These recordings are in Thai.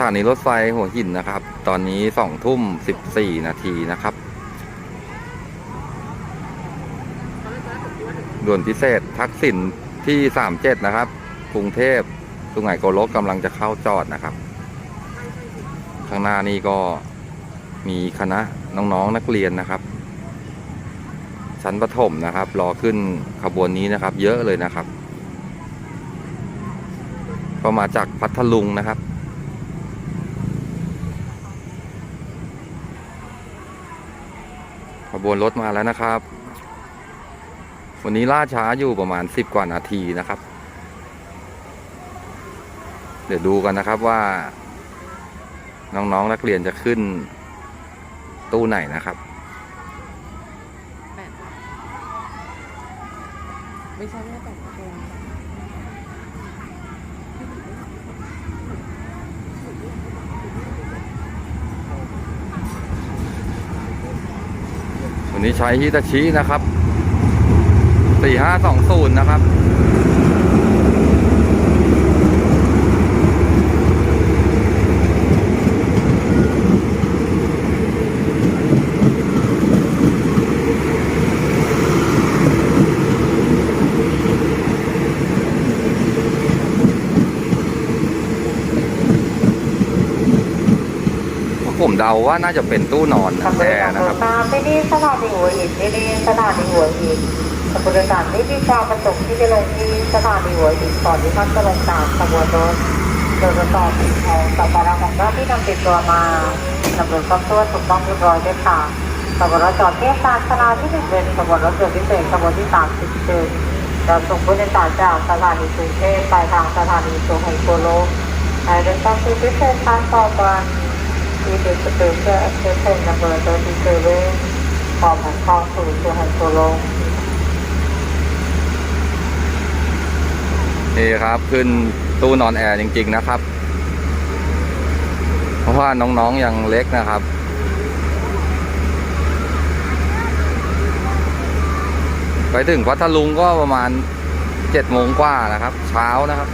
ถานีรถไฟหัวหินนะครับ ตอนนี้สองทุ่มสิบสี่นาทีนะครับด่วนพิเศษทักษิณที่สามเจ็ดนะครับ กรุงเทพสุไหงโกลกกำลังจะเข้าจอดนะครับ ข้างหน้านี่ก็มีคณะน้องๆนนักเรียนนะครับ ชั้นประถมนะครับ รอขึ้นขบวนนี้นะครับ เยอะเลยนะครับ ก็มาจากพัทลุงนะครับ ขบวนรถมาแล้วนะครับ วันนี้ล่าช้าอยู่ประมาณสิบกว่านาทีนะครับ เดี๋ยวดูกันนะครับว่า น้องๆนนักเรียนจะขึ้นตู้ไหนนะครับ ไม่ใช่ไม่ใช่แปดตัว นี้ใช้ฮิตาชินะครับ 4520 นะครับ ผมเดาว่าน่าจะเป็นตู้นอนขับแอริการร์นะครับตามที่นี่สถานีหัวหินที่นี่สถานีหัวหินขับริการที่ที่ชาวประสงค์ที่จะลงที่สถานีหัวหินก่อนที่ท่านจะลงตามขบวนรถโดยประกอบสิ่งของสัมภาระของท่านที่นำติดตัวมาดำเนินครอบถ้วนถูกต้องเรียบร้อยด้วยค่ะขบวนรถจอดที่สถานชนาที่หนึ่งเป็นขบวนรถด่วนพิเศษขบวนที่สามสิบเจ็ดจะส่งผู้โดยสารจากสถานีกรุงเทพไปทางสถานีสุไหงโกลกในเดินทางที่พิเศษทางต่อไป We did the paper application number 37 from Hong Kong to to Han Solo. นี่ครับขึ้นตู้นอนแอร์จริง ๆนะครับ เพราะว่าน้องๆยังเล็กนะครับไปถึงพัทลุงก็ประมาณเจ็ดโมงกว่านะครับ เช้านะครับ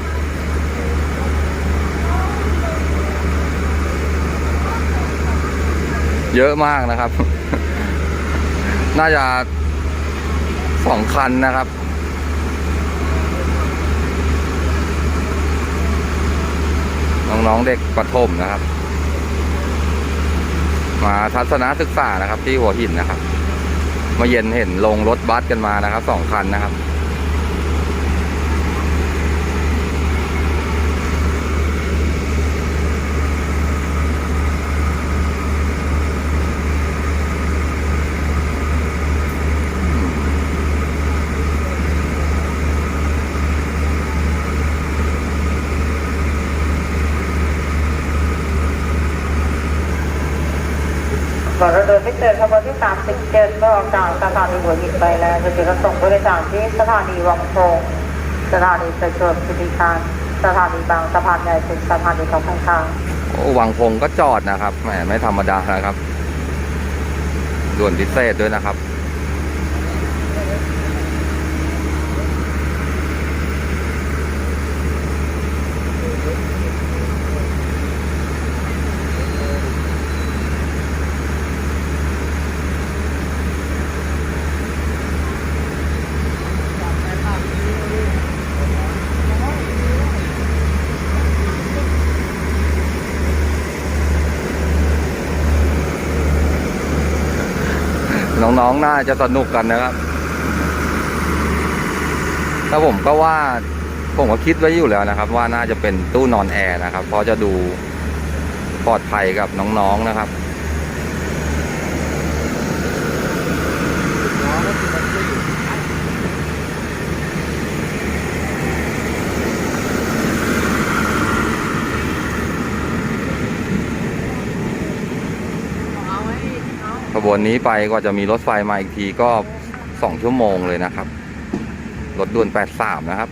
เยอะมากนะครับ น่าจะสองคันนะครับ น้องๆเด็กประถมนะครับ มาทัศนศึกษานะครับ ที่หัวหินนะครับมื่อเย็นเห็นลงรถบัสกันมานะครับสองคันนะครับ ก่อเราเดินไม่เจอขบวนที่ 37ก็ออกจากสถานีหัวหินไปแล้วจะจะส่งผู้โดยสารที่สถานีวังพงสถานีประจวบคีรีขันธ์สถานีบางสะพานใหญ่ถึงสถานีสองข้างทางวังพงก็จอดนะครับแหมไม่ธรรมดานะครับด่วนพิเศษด้วยนะครับ น้องๆน่าจะสนุกกันนะครับ ถ้าผมก็ว่าผมก็คิดไว้อยู่แล้วนะครับ ว่าน่าจะเป็นตู้นอนแอร์นะครับ เพราะจะดูปลอดภัยกับน้องๆนะครับ เอาไว้เอา ขบวนนี้ไปกว่าจะมีรถไฟมาอีกทีก็สองชั่วโมงเลยนะครับ รถด่วน 83 นะครับ